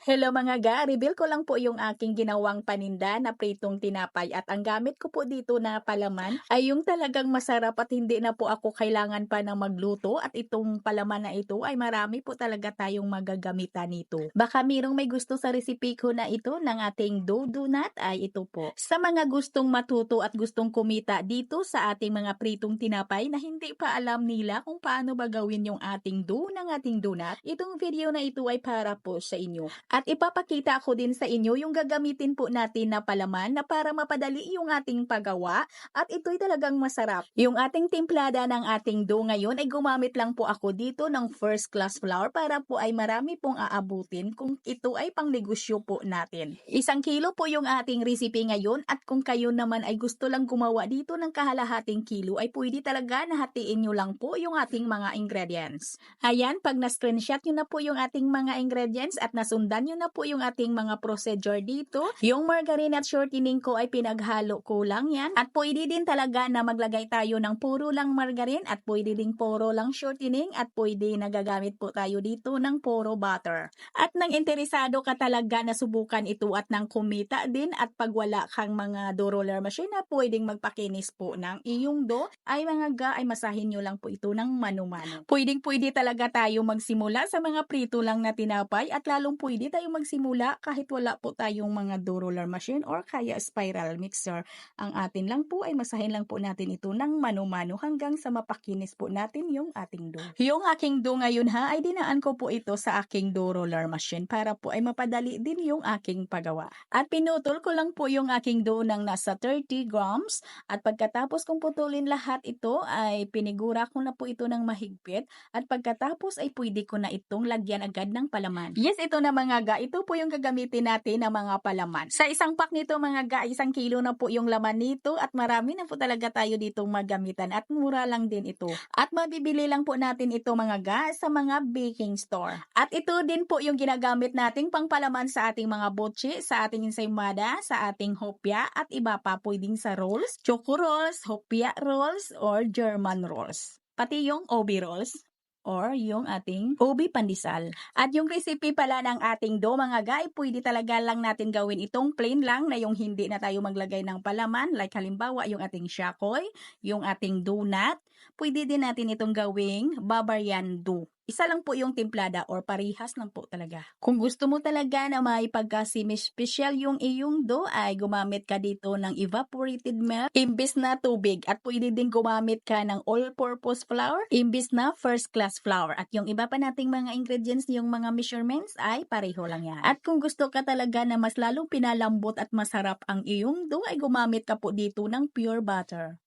Hello mga ga, reveal ko lang po yung aking ginawang paninda na pritong tinapay at ang gamit ko po dito na palaman ay yung talagang masarap at hindi na po ako kailangan pa na magluto at itong palaman na ito ay marami po talaga tayong magagamitan nito. Baka mirong may gusto sa recipe ko na ito ng ating dough donut ay ito po. Sa mga gustong matuto at gustong kumita dito sa ating mga pritong tinapay na hindi pa alam nila kung paano ba gawin yung ating dough ng ating donut, itong video na ito ay para po sa inyo. At ipapakita ko din sa inyo yung gagamitin po natin na palaman na para mapadali yung ating paggawa at ito'y talagang masarap. Yung ating timplada ng ating dough ngayon ay gumamit lang po ako dito ng first class flour para po ay marami pong aabutin kung ito ay pang negosyo po natin. Isang kilo po yung ating recipe ngayon at kung kayo naman ay gusto lang gumawa dito ng kahalahating kilo ay pwede talaga nahatiin nyo lang po yung ating mga ingredients. Ayan, pag na-screenshot nyo na po yung ating mga ingredients at nasundan Tandaan nyo na po yung ating mga procedure dito. Yung margarine at shortening ko ay pinaghalo ko lang yan. At pwede din talaga na maglagay tayo ng puro lang margarine at pwede din puro lang shortening at pwede nagagamit po tayo dito ng puro butter. At nang interesado ka talaga na subukan ito at nang kumita din at pag wala kang mga dough roller machine na pwedeng magpakinis po ng iyong dough ay mga ga ay masahin nyo lang po ito ng mano-mano. Pwedeng pwede talaga tayo magsimula sa mga prito lang na tinapay at lalong pwede tayo magsimula kahit wala po tayong mga dough roller machine or kaya spiral mixer. Ang atin lang po ay masahin lang po natin ito ng mano-mano hanggang sa mapakinis po natin yung ating dough. Yung aking dough ngayon ha ay dinaan ko po ito sa aking dough roller machine para po ay mapadali din yung aking paggawa. At pinutol ko lang po yung aking dough ng nasa 30 grams at pagkatapos kong putulin lahat ito ay pinigura ko na po ito ng mahigpit at pagkatapos ay pwede ko na itong lagyan agad ng palaman. Yes, ito na mga ga, ito po yung gagamitin natin ng mga palaman. Sa isang pack nito mga ga, isang kilo na po yung laman nito at marami na po talaga tayo ditong magamitan at mura lang din ito. At mabibili lang po natin ito mga ga sa mga baking store. At ito din po yung ginagamit nating pangpalaman sa ating mga botche, sa ating ensaymada, sa ating hopya at iba pa pwedeng sa rolls, choco rolls, hopya rolls, or German rolls. Pati yung obi rolls or yung ating ubi pandesal. At yung recipe pala ng ating dough mga guy, pwede talaga lang natin gawin itong plain lang na yung hindi na tayo maglagay ng palaman. Like halimbawa yung ating shakoy, yung ating donut. Pwede din natin itong gawing Bavarian dough. Isa lang po yung timplada or parihas lang po talaga. Kung gusto mo talaga na may pagka-semi-special yung iyong dough ay gumamit ka dito ng evaporated milk imbis na tubig at pwede din gumamit ka ng all-purpose flour imbis na first class flour. At yung iba pa nating mga ingredients, yung mga measurements ay pareho lang yan. At kung gusto ka talaga na mas lalong pinalambot at masarap ang iyong dough ay gumamit ka po dito ng pure butter.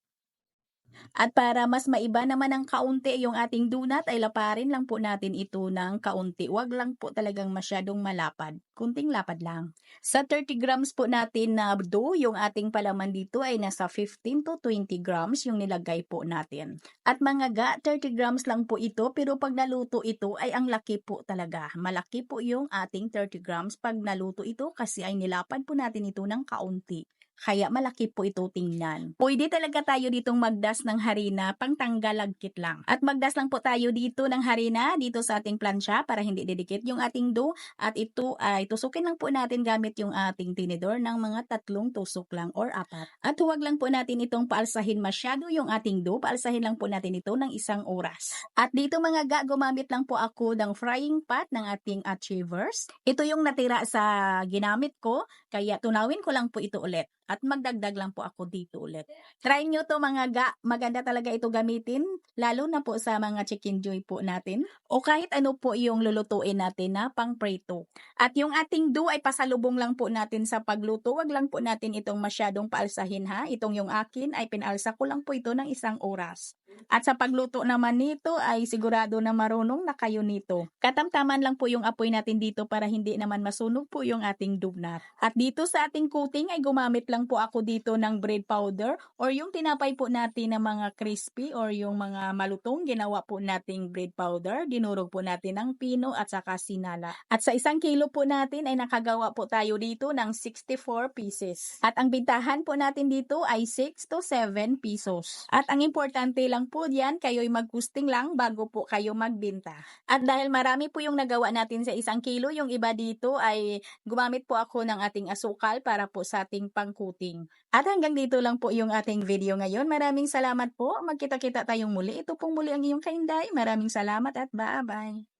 At para mas maiba naman ng kaunti yung ating donut ay laparin lang po natin ito ng kaunti. Huwag lang po talagang masyadong malapad. Kunting lapad lang. Sa 30 grams po natin na dough, yung ating palaman dito ay nasa 15 to 20 grams yung nilagay po natin. At mga ga, 30 grams lang po ito pero pag naluto ito ay ang laki po talaga. Malaki po yung ating 30 grams pag naluto ito kasi ay nilapad po natin ito ng kaunti. Kaya malaki po ito tingnan. Pwede talaga tayo ditong magdas ng harina pang tanggal lagkit lang. At magdas lang po tayo dito ng harina dito sa ating plancha para hindi didikit yung ating dough. At ito ay tusukin lang po natin gamit yung ating tinidor ng mga tatlong tusok lang or apat. At huwag lang po natin itong paalsahin masyado yung ating dough. Paalsahin lang po natin ito ng isang oras. At dito mga ga, gumamit lang po ako ng frying pot ng ating achievers. Ito yung natira sa ginamit ko. Kaya tunawin ko lang po ito ulit at magdagdag lang po ako dito ulit. Try nyo to mga ga, maganda talaga ito gamitin, lalo na po sa mga chicken joy po natin, o kahit ano po yung lulutuin natin na pang prito. At yung ating dough ay pasalubong lang po natin sa pagluto, wag lang po natin itong masyadong paalsahin ha, itong yung akin ay pinalsa ko lang po ito ng isang oras. At sa pagluto naman nito ay sigurado na marunong na kayo nito. Katamtaman lang po yung apoy natin dito para hindi naman masunog po yung ating donut. At dito sa ating coating ay gumamit lang po ako dito ng bread powder or yung tinapay po natin na mga crispy or yung mga malutong ginawa po nating bread powder. Dinurog po natin ng pino at saka sinala. At sa isang kilo po natin ay nakagawa po tayo dito ng 64 pieces. At ang bintahan po natin dito ay 6 to 7 pesos. At ang importante lang po diyan, kayo'y magkusting lang bago po kayo magbenta. At dahil marami po yung nagawa natin sa isang kilo, yung iba dito ay gumamit po ako ng ating asukal para po sa ating pangkuting. At hanggang dito lang po yung ating video ngayon. Maraming salamat po. Magkita-kita tayong muli. Ito pong muli ang iyong kainday. Maraming salamat at bye-bye.